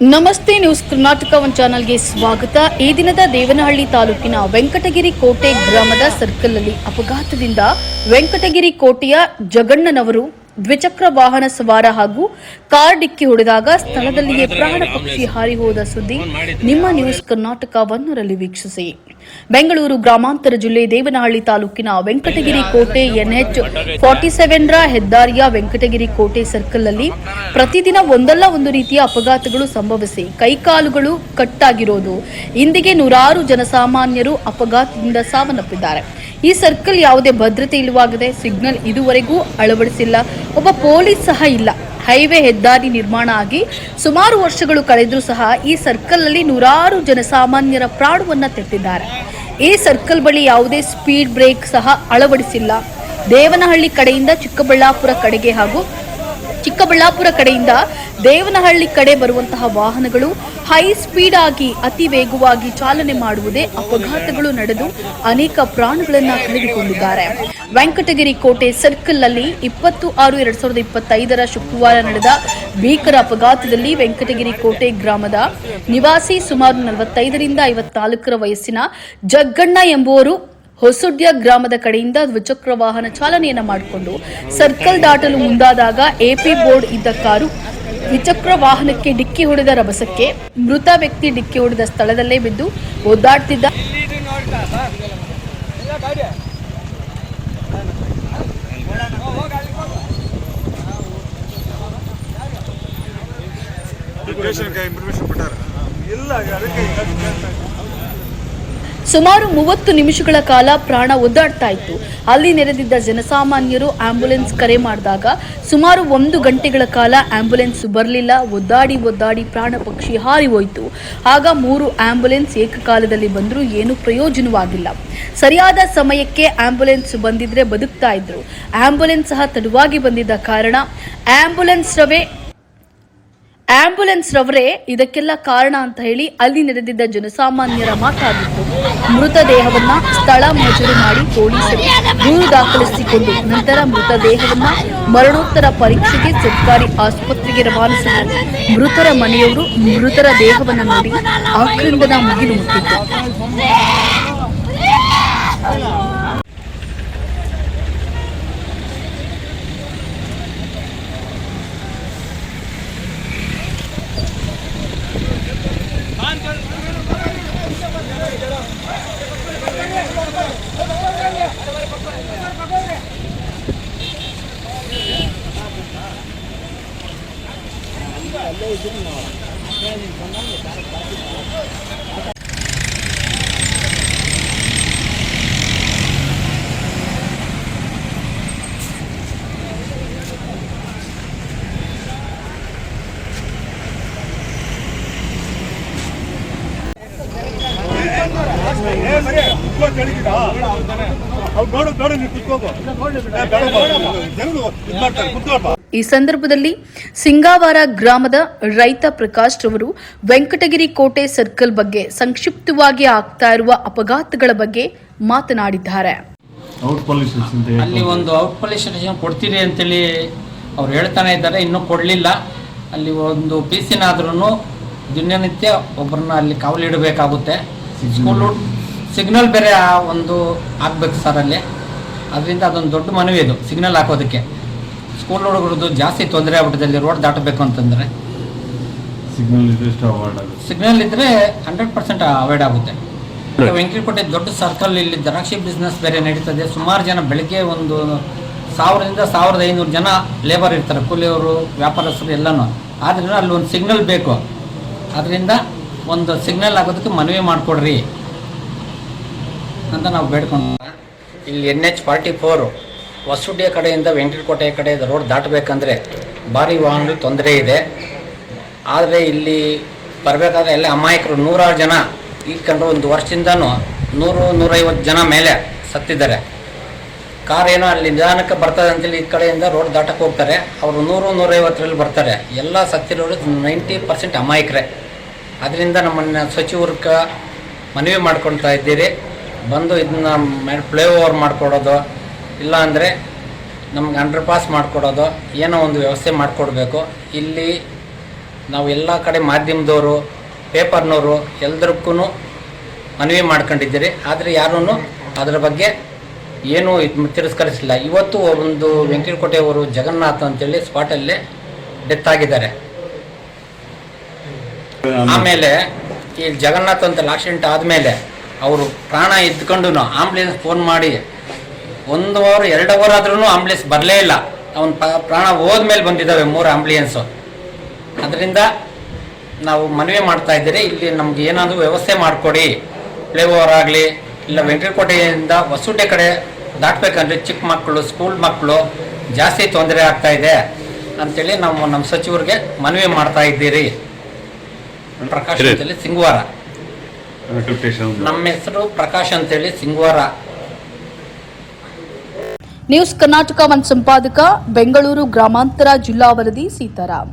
ನಮಸ್ತೆ news Karnataka one ಚಾನಲ್ಗೆ ಸ್ವಾಗತ. ಈ ದಿನದ ದೇವನಹಳ್ಳಿ ತಾಲೂಕಿನ ವೆಂಕಟಗಿರಿ ಕೋಟೆ ಗ್ರಾಮದ ಸರ್ಕಲ್ ಅಲ್ಲಿ ಅಪಘಾತದಿಂದ ವೆಂಕಟಗಿರಿ ಕೋಟೆಯ ಜಗಣ್ಣನವರು ದ್ವಿಚಕ್ರ ವಾಹನ ಸವಾರ ಹಾಗೂ ಕಾರ್ ಡಿಕ್ಕಿ ಹೊಡೆದಾಗ ಸ್ಥಳದಲ್ಲಿಯೇ ಪ್ರಾಣ ಪಕ್ಷಿ ಹಾರಿ ಹೋದ ಸುದ್ದಿ ನಿಮ್ಮ ನ್ಯೂಸ್ ಕರ್ನಾಟಕ ಒನ್ನರಲ್ಲಿ ವೀಕ್ಷಿಸಿ. ಬೆಂಗಳೂರು ಗ್ರಾಮಾಂತರ ಜಿಲ್ಲೆ ದೇವನಹಳ್ಳಿ ತಾಲೂಕಿನ ವೆಂಕಟಗಿರಿ ಕೋಟೆ ಎನ್ಎಚ್ ಫಾರ್ಟಿ ಸೆವೆನ್ ರ ಹೆದ್ದಾರಿಯ ವೆಂಕಟಗಿರಿ ಕೋಟೆ ಸರ್ಕಲ್ ಅಲ್ಲಿ ಪ್ರತಿದಿನ ಒಂದಲ್ಲ ಒಂದು ರೀತಿಯ ಅಪಘಾತಗಳು ಸಂಭವಿಸಿ ಕೈಕಾಲುಗಳು ಕಟ್ಟಾಗಿರೋದು. ಇಂದಿಗೆ ನೂರಾರು ಜನಸಾಮಾನ್ಯರು ಅಪಘಾತದಿಂದ ಸಾವನ್ನಪ್ಪಿದ್ದಾರೆ. ಈ ಸರ್ಕಲ್ ಯಾವುದೇ ಭದ್ರತೆ ಇಲ್ಲವಾಗಿದೆ ಸಿಗ್ನಲ್ ಇದುವರೆಗೂ ಅಳವಡಿಸಿಲ್ಲ. ಒಬ್ಬ ಪೊಲೀಸ್ ಸಹ ಇಲ್ಲ. ಹೈವೇ ಹೆದ್ದಾರಿ ನಿರ್ಮಾಣ ಆಗಿ ಸುಮಾರು ವರ್ಷಗಳು ಕಳೆದರೂ ಸಹ ಈ ಸರ್ಕಲ್ ಅಲ್ಲಿ ನೂರಾರು ಜನಸಾಮಾನ್ಯರ ಪ್ರಾಣವನ್ನ ತೆತ್ತಿದ್ದಾರೆ. ಈ ಸರ್ಕಲ್ ಬಳಿ ಯಾವುದೇ ಸ್ಪೀಡ್ ಬ್ರೇಕ್ ಸಹ ಅಳವಡಿಸಿಲ್ಲ. ದೇವನಹಳ್ಳಿ ಕಡೆಯಿಂದ ಚಿಕ್ಕಬಳ್ಳಾಪುರ ಕಡೆಗೆ ಹಾಗೂ ಚಿಕ್ಕಬಳ್ಳಾಪುರ ಕಡೆಯಿಂದ ದೇವನಹಳ್ಳಿ ಕಡೆ ಬರುವಂತಹ ವಾಹನಗಳು ಹೈ ಸ್ಪೀಡ್ ಆಗಿ ಅತಿ ವೇಗವಾಗಿ ಚಾಲನೆ ಮಾಡುವುದೇ ಅಪಘಾತಗಳು ನಡೆದು ಅನೇಕ ಪ್ರಾಣಗಳನ್ನು ಕಳೆದುಕೊಂಡಿದ್ದಾರೆ. ವೆಂಕಟಗಿರಿ ಕೋಟೆ ಸರ್ಕಲ್ ಅಲ್ಲಿ ಇಪ್ಪತ್ತು ಆರು ಎರಡ್ ಸಾವಿರದ ಇಪ್ಪತ್ತೈದರ ಶುಕ್ರವಾರ ನಡೆದ ಭೀಕರ ಅಪಘಾತದಲ್ಲಿ ವೆಂಕಟಗಿರಿ ಕೋಟೆ ಗ್ರಾಮದ ನಿವಾಸಿ ಸುಮಾರು ನಲವತ್ತೈದರಿಂದ ಐವತ್ನಾಲ್ಕರ ವಯಸ್ಸಿನ ಜಗ್ಗಣ್ಣ ಎಂಬುವರು ಹೊಸುಡ್ಯ ಗ್ರಾಮದ ಕಡೆಯಿಂದ ದ್ವಿಚಕ್ರ ವಾಹನ ಚಾಲನೆಯನ್ನು ಮಾಡಿಕೊಂಡು ಸರ್ಕಲ್ ದಾಟಲು ಮುಂದಾದಾಗ ಎಪಿ ಬೋರ್ಡ್ ಇದ್ದ ಕಾರು ದ್ವಿಚಕ್ರ ವಾಹನಕ್ಕೆ ಡಿಕ್ಕಿ ಹೊಡೆದ ರಭಸಕ್ಕೆ ಮೃತ ವ್ಯಕ್ತಿ ಡಿಕ್ಕಿ ಹೊಡೆದ ಸ್ಥಳದಲ್ಲೇ ಬಿದ್ದು ಒದ್ದಾಡ್ತಿದ್ದ ಇಲ್ಲ ಅದಕ್ಕೆ ಸುಮಾರು ಮೂವತ್ತು ನಿಮಿಷಗಳ ಕಾಲ ಪ್ರಾಣ ಒದ್ದಾಡ್ತಾ ಇತ್ತು. ಅಲ್ಲಿ ನೆರೆದಿದ್ದ ಜನಸಾಮಾನ್ಯರು ಆಂಬ್ಯುಲೆನ್ಸ್ ಕರೆ ಮಾಡಿದಾಗ ಸುಮಾರು ಒಂದು ಗಂಟೆಗಳ ಕಾಲ ಆಂಬ್ಯುಲೆನ್ಸ್ ಬರಲಿಲ್ಲ. ಒದ್ದಾಡಿ ಒದ್ದಾಡಿ ಪ್ರಾಣ ಪಕ್ಷಿ ಹಾರಿ ಹೋಯಿತು. ಆಗ ಮೂರು ಆಂಬ್ಯುಲೆನ್ಸ್ ಏಕಕಾಲದಲ್ಲಿ ಬಂದರೂ ಏನೂ ಪ್ರಯೋಜನವಾಗಿಲ್ಲ. ಸರಿಯಾದ ಸಮಯಕ್ಕೆ ಆಂಬ್ಯುಲೆನ್ಸ್ ಬಂದಿದ್ರೆ ಬದುಕ್ತಾ ಇದ್ರು. ಆಂಬ್ಯುಲೆನ್ಸ್ ಸಹ ತಡವಾಗಿ ಬಂದಿದ್ದ ಕಾರಣ ಆಂಬ್ಯುಲೆನ್ಸ್ ರವೇ ಆಂಬ್ಯುಲೆನ್ಸ್ ರವರೇ ಇದಕ್ಕೆಲ್ಲ ಕಾರಣ ಅಂತ ಹೇಳಿ ಅಲ್ಲಿ ನೆರೆದಿದ್ದ ಜನಸಾಮಾನ್ಯರ ಮಾತಾಗಿತ್ತು. ಮೃತದೇಹವನ್ನ ಸ್ಥಳ ಮಜೂರು ಮಾಡಿ ಪೊಲೀಸರು ದೂರು ದಾಖಲಿಸಿಕೊಂಡು ನಂತರ ಮೃತದೇಹವನ್ನ ಮರಣೋತ್ತರ ಪರೀಕ್ಷೆಗೆ ಸರ್ಕಾರಿ ಆಸ್ಪತ್ರೆಗೆ ರವಾನಿಸಿದರು. ಮೃತರ ಮನೆಯವರು ಮೃತರ ದೇಹವನ್ನು ನೋಡಿ ಆಕ್ರಂದನ ಮುಗಿಲು ಮುಟ್ಟಿತ್ತು ಏ ಮರಿ ಕುತ್ಕೊಂಡು ಹೇಳಿದ್ದೀರ ಅವ್ರು ನೋಡು ನೋಡು ನೀವು ಈ ಸಂದರ್ಭದಲ್ಲಿ ಸಿಂಗಾವಾರ ಗ್ರಾಮದ ರೈತ ಪ್ರಕಾಶ್ ರವರು ವೆಂಕಟಗಿರಿ ಕೋಟೆ ಸರ್ಕಲ್ ಬಗ್ಗೆ ಸಂಕ್ಷಿಪ್ತವಾಗಿ ಆಗ್ತಾ ಇರುವ ಅಪಘಾತಗಳ ಬಗ್ಗೆ ಮಾತನಾಡಿದ್ದಾರೆ. ಔಟ್ ಪೊಲೀಸ್ ಅಂತ ಅಲ್ಲಿ ಒಂದು ಔಟ್ ಪೊಲೀಸ್ ಸ್ಟೇಷನ್ ಕೊಡ್ತೀರಿ ಅಂತೇಳಿ ಅವ್ರು ಹೇಳ್ತಾನೆ ಇದ್ದಾರೆ ಇನ್ನೂ ಕೊಡಲಿಲ್ಲ. ಅಲ್ಲಿ ಒಂದು ಪಿ ಸಿನಾದ್ರೂ ದಿನನಿತ್ಯ ಒಬ್ಬರನ್ನ ಅಲ್ಲಿ ಕಾವಲಿಡಬೇಕಾಗುತ್ತೆ. ಸ್ಕೂಲು ಸಿಗ್ನಲ್ ಬೇರೆ ಒಂದು ಆಗ್ಬೇಕು ಸರ್ ಅಲ್ಲಿ. ಅದರಿಂದ ಅದೊಂದು ದೊಡ್ಡ ಮನವಿ ಇದು ಸಿಗ್ನಲ್ ಹಾಕೋದಕ್ಕೆ. ಸ್ಕೂಲ್ ಹುಡುಗರದ್ದು ಜಾಸ್ತಿ ತೊಂದರೆ ಆಗ್ಬಿಟ್ಟಿದೆ ಅಲ್ಲಿ ರೋಡ್ ದಾಟಬೇಕು ಅಂತಂದರೆ. ಸಿಗ್ನಲ್ ಇದ್ರೆ ಇದ್ದರೆ ಹಂಡ್ರೆಡ್ ಪರ್ಸೆಂಟ್ ಅವಾಯ್ಡ್ ಆಗುತ್ತೆ. ವೆಂಕಟಕೋಟೆ ದೊಡ್ಡ ಸರ್ಕಲ್ ಇಲ್ಲಿ ದ್ರಾಕ್ಷಿ ಬಿಸ್ನೆಸ್ ಬೇರೆ ನಡೀತದೆ. ಸುಮಾರು ಜನ ಬೆಳಗ್ಗೆ ಒಂದು ಸಾವಿರದಿಂದ ಸಾವಿರದ ಐನೂರು ಜನ ಲೇಬರ್ ಇರ್ತಾರೆ ಕೂಲಿಯವರು ವ್ಯಾಪಾರಸ್ಥರು ಎಲ್ಲನೂ. ಆದ್ರಿಂದ ಅಲ್ಲಿ ಒಂದು ಸಿಗ್ನಲ್ ಬೇಕು. ಅದರಿಂದ ಒಂದು ಸಿಗ್ನಲ್ ಆಗೋದಕ್ಕೆ ಮನವಿ ಮಾಡಿಕೊಡ್ರಿ. ಅಂತ ನಾವು ಬೇಡ್ಕೊಂಡು ಇಲ್ಲಿ ಎನ್ ಎಚ್ ಫಾರ್ಟಿ ಫೋರು ಹೊಸುಡ್ಯ ಕಡೆಯಿಂದ ವೆಂಕಟಕೋಟೆ ಕಡೆ ರೋಡ್ ದಾಟಬೇಕಂದ್ರೆ ಭಾರಿ ವಾಹನ ತೊಂದರೆ ಇದೆ. ಆದರೆ ಇಲ್ಲಿ ಬರಬೇಕಾದ್ರೆ ಎಲ್ಲ ಅಮಾಯಕರು, ನೂರಾರು ಜನ ಇಟ್ಕೊಂಡು ಒಂದು ವರ್ಷದಿಂದನೂ ನೂರು, ನೂರೈವತ್ತು ಜನ ಮೇಲೆ ಸತ್ತಿದ್ದಾರೆ. ಕಾರ್ ಏನೋ ಅಲ್ಲಿ ನಿಧಾನಕ್ಕೆ ಬರ್ತದೆ ಅಂತೇಳಿ ಈ ಕಡೆಯಿಂದ ರೋಡ್ ದಾಟಕ್ಕೆ ಹೋಗ್ತಾರೆ. ಅವರು ನೂರು, ನೂರೈವತ್ತರಲ್ಲಿ ಬರ್ತಾರೆ. ಎಲ್ಲ ಸತ್ತಿರೋರು ನೈಂಟಿ ಪರ್ಸೆಂಟ್ ಅಮಾಯಕರೇ. ಅದರಿಂದ ನಮ್ಮನ್ನು ಸಚಿವರ್ಗ ಮನವಿ ಮಾಡ್ಕೊಳ್ತಾ ಇದ್ದೀರಿ. ಬಂದು ಇದನ್ನ ಫ್ಲೈ ಓವರ್ ಮಾಡಿಕೊಡೋದು ಇಲ್ಲ ಅಂದರೆ ನಮ್ಗೆ ಅಂಡರ್ ಪಾಸ್ ಮಾಡಿಕೊಡೋದು ಏನೋ ಒಂದು ವ್ಯವಸ್ಥೆ ಮಾಡಿಕೊಡ್ಬೇಕು. ಇಲ್ಲಿ ನಾವು ಎಲ್ಲ ಕಡೆ ಮಾಧ್ಯಮದವರು ಪೇಪರ್ನವರು ಎಲ್ಲದಕ್ಕೂ ಮನವಿ ಮಾಡ್ಕೊಂಡಿದ್ದೀರಿ. ಆದರೆ ಯಾರೂ ಅದರ ಬಗ್ಗೆ ಏನೂ ಇದ್ ತಿರಸ್ಕರಿಸಿಲ್ಲ. ಇವತ್ತು ಒಂದು ವೆಂಕಟಕೋಟೆಯವರು ಜಗನ್ನಾಥ್ ಅಂತೇಳಿ ಸ್ಪಾಟಲ್ಲೇ ಡೆತ್ ಆಗಿದ್ದಾರೆ. ಆಮೇಲೆ ಈ ಜಗನ್ನಾಥ್ ಅಂತ ಆಕ್ಸಿಡೆಂಟ್ ಆದಮೇಲೆ ಅವರು ಪ್ರಾಣ ಎತ್ಕೊಂಡು ಆಂಬುಲೆನ್ಸ್ ಫೋನ್ ಮಾಡಿ ಒಂದು ಅವರ್ ಎರಡು ಅವರ್ ಆದ್ರೂ ಆಂಬುಲೆನ್ಸ್ ಬರಲೇ ಇಲ್ಲ. ಅವನ ಪ್ರಾಣ ಹೋದ್ಮೇಲೆ ಬಂದಿದ್ದಾವೆ ಮೂರು ಆಂಬುಲೆನ್ಸ್ ಅದರಿಂದ ನಾವು ಮನವಿ ಮಾಡ್ತಾ ಇದ್ದೀರಿ ಇಲ್ಲಿ ನಮ್ಗೆ ಏನಾದರೂ ವ್ಯವಸ್ಥೆ ಮಾಡಿಕೊಡಿ. ಫ್ಲೇಓವರ್ ಆಗಲಿ ಇಲ್ಲ ವೆಂಕಟಕೋಟೆಯಿಂದ ಹೊಸೂಟೆ ಕಡೆ ದಾಟಬೇಕಂದ್ರೆ ಚಿಕ್ಕ ಮಕ್ಕಳು ಸ್ಕೂಲ್ ಮಕ್ಕಳು ಜಾಸ್ತಿ ತೊಂದರೆ ಆಗ್ತಾ ಇದೆ ಅಂತೇಳಿ ನಾವು ನಮ್ಮ ಸಚಿವರಿಗೆ ಮನವಿ ಮಾಡ್ತಾ ಇದ್ದೀರಿ. ಪ್ರಕಾಶ್ ಸಿಂಗವಾರ. ನಮ್ಮ ಹೆಸರು ಪ್ರಕಾಶ್ ಅಂತೇಳಿ ಸಿಂಗ್ವಾರ. ನ್ಯೂಸ್ ಕರ್ನಾಟಕ ಒನ್ ಸಂಪಾದಕ ಬೆಂಗಳೂರು ಗ್ರಾಮಾಂತರ ಜಿಲ್ಲಾ ವರದಿ ಸೀತಾರಾಮ್.